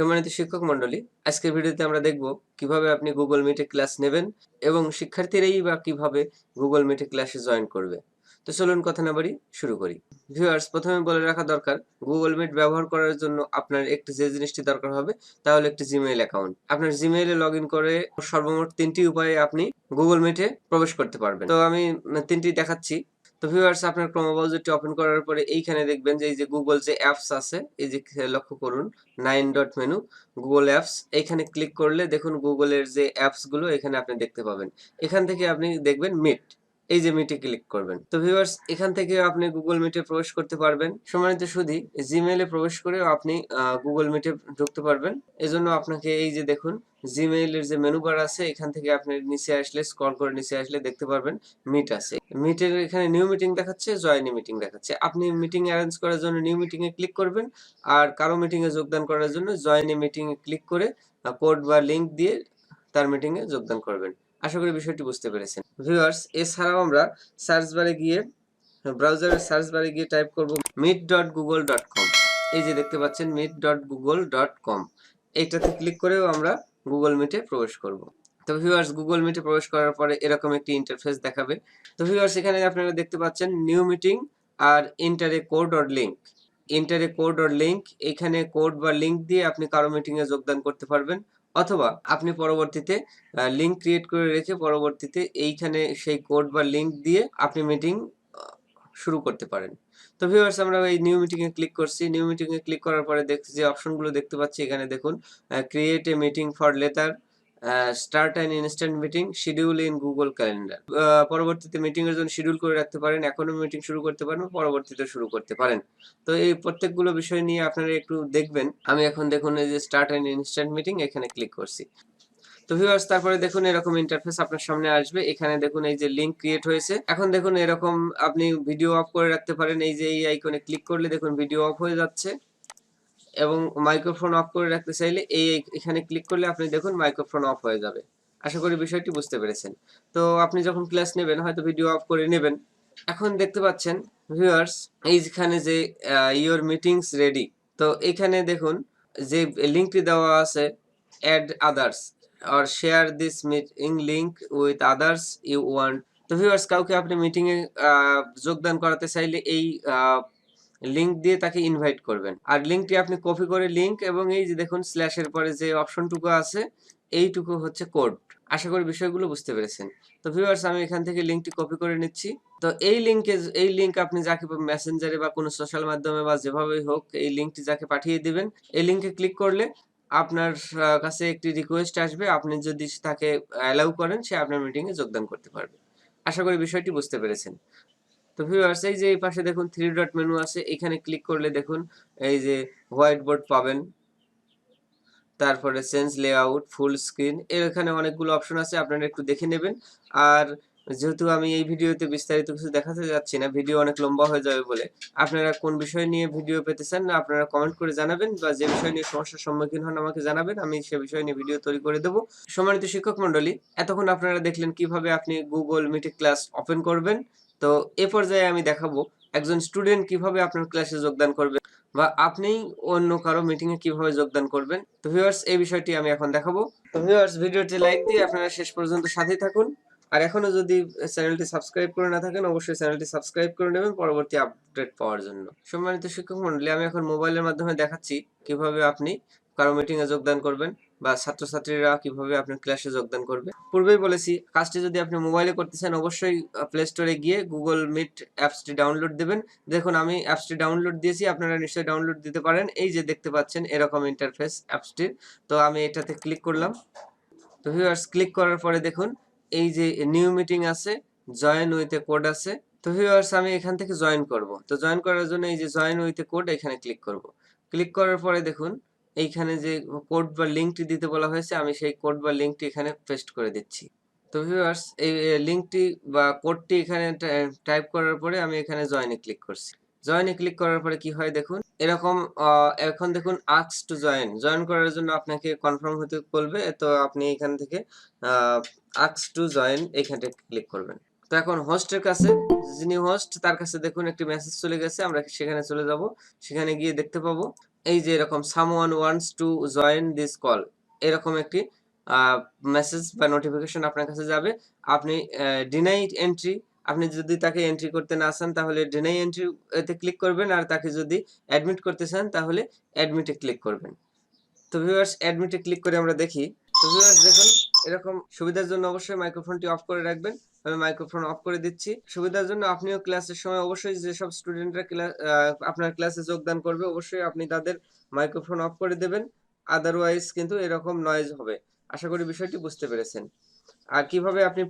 সম্মানিত শিক্ষক মন্ডলী আজকের ভিডিওতে আমরা দেখব কীভাবে আপনি গুগল মিটে ক্লাস নেবেন এবং শিক্ষার্থীরাই বা কীভাবে গুগল মিটে ক্লাসে জয়েন করবে। তো চলুন কথা না বাড়ি, শুরু করি। ভিউয়ার্স প্রথমে বলে রাখা দরকার গুগল মিট ব্যবহার করার জন্য আপনার একটি যে জিনিসটি দরকার হবে, তা তাহলে একটি জিমেইল অ্যাকাউন্ট আপনার জিমেইলে লগ ইন করে সর্বমোট তিনটি উপায়ে আপনি গুগল মিটে প্রবেশ করতে পারবেন। তো আমি তিনটি দেখাচ্ছি। তো ভিউয়ার্স আপনার ক্রোম ব্রাউজারটি ওপেন করার পরে এইখানে দেখবেন যে, এই যে গুগল যে অ্যাপস আছে, এই যে লক্ষ্য করুন nine dot menu Google apps এখানে ক্লিক করলে দেখুন গুগলের যে অ্যাপসগুলো, এখানে আপনি দেখতে পাবেন। এখান থেকে আপনি দেখবেন মিট এই যে মিটে ক্লিক করবেন। তো ভিউয়ার্স এখান থেকে আপনি গুগল মিটে প্রবেশ করতে পারবেন। সম্মানিত সুধি জিমেইলে প্রবেশ করেও আপনি গুগল মিটে ঢুকতে পারবেন। এজন্য আপনাকে এই যে দেখুন জিমেইলের যে মেনু বার আছে, এখান থেকে আপনি নিচে আসলে স্ক্রল করে নিচে আসলে দেখতে পারবেন মিট আছে। মিটের এখানে নিউ মিটিং দেখাচ্ছে, জয়েনি মিটিং দেখাচ্ছে। আপনি মিটিং অ্যারেঞ্জ করার জন্য নিউ মিটিং এ ক্লিক করবেন। আর কারও মিটিং এ যোগদান করার জন্য জয়েনি মিটিং এ ক্লিক করে কোড বা লিংক দিয়ে তার মিটিং এ যোগদান করবেন। আশা করি বিষয়টি বুঝতে পেরেছেন। ভিউয়ার্স, এছাড়াও আমরা সার্চ বারে গিয়ে ব্রাউজারের সার্চ বারে গিয়ে টাইপ করব meet dot Google dot com এই যে দেখতে পাচ্ছেন meet dot Google dot com এইটাতে ক্লিক করেও আমরা গুগল মিটে প্রবেশ করব। তো ভিউয়ার্স গুগল মিটে প্রবেশ করার পরে এরকম একটি ইন্টারফেস দেখাবে। তো ভিউয়ার্স, এখানে আপনারা দেখতে পাচ্ছেন new meeting R enter a code or link enter a code or link এখানে কোড বা লিঙ্ক দিয়ে আপনি কারও মিটিং এ যোগদান করতে পারবেন। অথবা আপনি পরবর্তীতে লিঙ্ক ক্রিয়েট করে রেখে পরবর্তীতে এইখানে সেই কোড বা লিঙ্ক দিয়ে আপনি মিটিং শুরু করতে পারেন। তো ভিউয়ার্স আমরা এই নিউ মিটিংয়ে ক্লিক করছি। নিউ মিটিংয়ে ক্লিক করার পরে দেখছি যে অপশনগুলো দেখতে পাচ্ছি। এখানে দেখুন create a meeting for later start an instant meeting schedule in Google Calendar পরবর্তীতে মিটিং এর জন্য শিডিউল করে রাখতে পারেন এখনও মিটিং শুরু করতে পারেন পরবর্তীতে শুরু করতে পারেন। তো এই প্রত্যেকগুলো বিষয় নিয়ে আপনারা একটু দেখবেন। আমি এখন দেখুন এই যে স্টার্ট অ্যান ইনস্ট্যান্ট মিটিং এখানে ক্লিক করছি। তো ভিউয়ার্স তারপরে দেখুন এরকম ইন্টারফেস আপনার সামনে আসবে। এখানে দেখুন এই যে লিংক ক্রিয়েট হয়েছে। এখন দেখুন এরকম আপনি ভিডিও অফ করে রাখতে পারেন। এই যে এই আইকনে ক্লিক করলে দেখুন ভিডিও অফ হয়ে যাচ্ছে। এবং মাইক্রোফোন অফ করে রাখতে চাইলে এই এখানে ক্লিক করলে আপনি দেখুন মাইক্রোফোন অফ হয়ে যাবে। আশা করি বিষয়টি বুঝতে পেরেছেন। তো আপনি যখন ক্লাস নেবেন, হয়তো ভিডিও অফ করে নেবেন। এখন দেখতে পাচ্ছেন ভিউয়ার্স এইখানে যে ইওর মিটিংস রেডি তো এখানে দেখুন, যে লিঙ্কটি দেওয়া আছে add others R share this meeting link with others you want তো ভিউয়ার্স কাউকে আপনি মিটিংয়ে যোগদান করাতে চাইলে এই লিংক দিয়ে তাকে ইনভাইট করবেন। আর লিংকটি আপনি কপি করে লিংক এবং এই যে দেখুন স্ল্যাশের পরে যে অপশনটুকু আছে, এইটুকু হচ্ছে কোড আশা করি বিষয়গুলো বুঝতে পেরেছেন। তো ভিউয়ার্স আমি এখান থেকে লিংকটি কপি করে নিচ্ছি। তো এই লিংকে এই লিংক আপনি যাকে মেসেঞ্জারে বা কোনো সোশ্যাল মাধ্যমে বা যেভাবেই হোক, এই লিংকটি যাকে পাঠিয়ে দিবেন, এই লিংকে ক্লিক করলে আপনার কাছে একটি রিকোয়েস্ট আসবে। আপনি যদি তাকে অ্যালাউ করেন, সে আপনার মিটিংয়ে যোগদান করতে পারবে। আশা করি বিষয়টি বুঝতে পেরেছেন। তো ভিউয়ার্স এই যে এই পাশে দেখুন থ্রি ডট মেনু আছে। এখানে ক্লিক করলে দেখুন, এই যে হোয়াইট বোর্ড পাবেন। তারপরে চেঞ্জ লেআউট ফুল স্ক্রিন এর এখানে অনেকগুলো অপশন আছে, আপনারা একটু দেখে নেবেন। আর যেহেতু আমি এই ভিডিওতে বিস্তারিত কিছু দেখাতে যাচ্ছি না, ভিডিও অনেক লম্বা হয়ে যাবে বলে। আপনারা কোন বিষয় নিয়ে ভিডিও পেতে চান না আপনারা কমেন্ট করে জানাবেন বা যে বিষয় নিয়ে সমস্যার সম্মুখীন হন আমাকে জানাবেন, আমি সে বিষয় নিয়ে ভিডিও তৈরি করে দেবো। সম্মানিত শিক্ষক মন্ডলী এতক্ষণ আপনারা দেখলেন কীভাবে আপনি গুগল মিটে ক্লাস ওপেন করবেন। তো এ পর্যায়ে আমি দেখাবো একজন স্টুডেন্ট কীভাবে আপনার ক্লাসে যোগদান করবে বা আপনি অন্য কারও মিটিং এ কীভাবে যোগদান করবেন। তো ভিউয়ার্স এই বিষয়টি আমি এখন দেখাবো। তো ভিউয়ার্স ভিডিওটি লাইক দিয়ে আপনারা শেষ পর্যন্ত সাথেই থাকুন। আর এখনও যদি চ্যানেলটি সাবস্ক্রাইব করে না থাকেন, অবশ্যই চ্যানেলটি সাবস্ক্রাইব করে নেবেন পরবর্তী আপডেট পাওয়ার জন্য। সম্মানিত শিক্ষক মন্ডলী আমি এখন মোবাইলের মাধ্যমে দেখাচ্ছি কীভাবে আপনি কারও মিটিং এ যোগদান করবেন। বা ছাত্রছাত্রীরা কীভাবে আপনার ক্লাসে যোগদান করবে? পূর্বেই বলেছি, কাজটি যদি আপনি মোবাইলে করতে চান, অবশ্যই প্লে স্টোরে গিয়ে গুগল মিট অ্যাপসটি ডাউনলোড দেবেন। দেখুন, আমি অ্যাপসটি ডাউনলোড দিয়েছি, আপনারা নিশ্চয়ই ডাউনলোড দিতে পারেন। এই যে দেখতে পাচ্ছেন, এরকম ইন্টারফেস অ্যাপসটির। তো আমি এটাতে ক্লিক করলাম। তো ভিউয়ার্স ক্লিক করার পরে দেখুন, এই যে নিউ মিটিং আছে জয়েন উইথ এ কোড আছে। তো ভিউয়ার্স আমি এখান থেকে জয়েন করব। তো জয়েন করার জন্য এই যে জয়েন উইথ এ কোড এখানে ক্লিক করব। ক্লিক করার পরে দেখুন এইখানে যে কোড বা লিঙ্কটি দিতে বলা হয়েছে, আমি সেই কোড বা লিঙ্কটি এখানে পেস্ট করে দিচ্ছি। তো ভিউয়ার্স এই লিঙ্কটি বা কোডটি এখানে টাইপ করার পরে আমি এখানে জয়েনে ক্লিক করছি। জয়েনে ক্লিক করার পরে কি হয় দেখুন, এরকম এখন দেখুন আক্স টু জয়েন জয়েন করার জন্য আপনাকে কনফার্ম হতে বলবে, তো আপনি এখান থেকে আক্স টু জয়েন এখানে ক্লিক করবেন। তো এখন হোস্টের কাছে, যিনি হোস্ট তার কাছে দেখুন একটি মেসেজ চলে গেছে, আমরা সেখানে চলে যাব। সেখানে গিয়ে দেখতে পাবো এই যে এরকম someone wants to join this call এরকম একটি মেসেজ বা নোটিফিকেশন আপনার কাছে যাবে। আপনি ডিনাই এন্ট্রি আপনি যদি তাকে এন্ট্রি করতে না চান তাহলে ডিনাই এন্ট্রি এতে ক্লিক করবেন আর তাকে যদি অ্যাডমিট করতে চান তাহলে অ্যাডমিটে ক্লিক করবেন। তো ভিউয়ার্স অ্যাডমিটে ক্লিক করে আমরা দেখি। তো ভিউয়ার্স দেখুন, এরকম সুবিধার জন্য অবশ্যই মাইক্রোফোনটি অফ করে রাখবেন। আমি মাইক্রোফোন অফ করে দিচ্ছি। সুবিধার জন্য আপনিও ক্লাসের সময় অবশ্যই যেসব স্টুডেন্টরা ক্লাস আপনার ক্লাসে যোগদান করবে, অবশ্যই আপনি তাদের মাইক্রোফোন অফ করে দেবেন। আদারওয়াইজ কিন্তু এরকম নয়েজ হবে। আশা করি বিষয়টি বুঝতে পেরেছেন। আর কীভাবে আপনি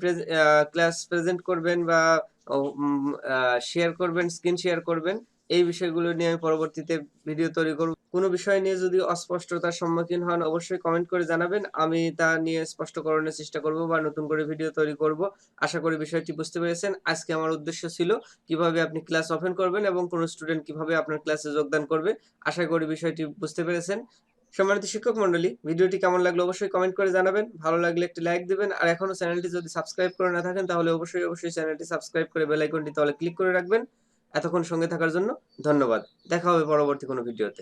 ক্লাস প্রেজেন্ট করবেন বা শেয়ার করবেন স্ক্রিন শেয়ার করবেন, এই বিষয়গুলো নিয়ে আমি পরবর্তীতে ভিডিও তৈরি করব। কোনো বিষয় নিয়ে যদি অস্পষ্টতার সম্মুখীন হন, অবশ্যই কমেন্ট করে জানাবেন। আমি তা নিয়ে স্পষ্টকরণের চেষ্টা করব বা নতুন করে ভিডিও তৈরি করব। আশা করি বিষয়টি বুঝতে পেরেছেন। আজকে আমার উদ্দেশ্য ছিল কীভাবে আপনি ক্লাস ওপেন করবেন এবং কোনো স্টুডেন্ট কীভাবে আপনার ক্লাসে যোগদান করবে। আশা করি বিষয়টি বুঝতে পেরেছেন। সম্মানিত শিক্ষক মন্ডলী ভিডিওটি কেমন লাগল অবশ্যই কমেন্ট করে জানাবেন। ভালো লাগলে একটি লাইক দিবেন। আর এখনও চ্যানেলটি যদি সাবস্ক্রাইব করে না থাকেন, তাহলে অবশ্যই অবশ্যই চ্যানেলটি সাবস্ক্রাইব করে বেল আইকনটি তাহলে ক্লিক করে রাখবেন। এতক্ষণ সঙ্গে থাকার জন্য ধন্যবাদ। দেখা হবে পরবর্তী কোনো ভিডিওতে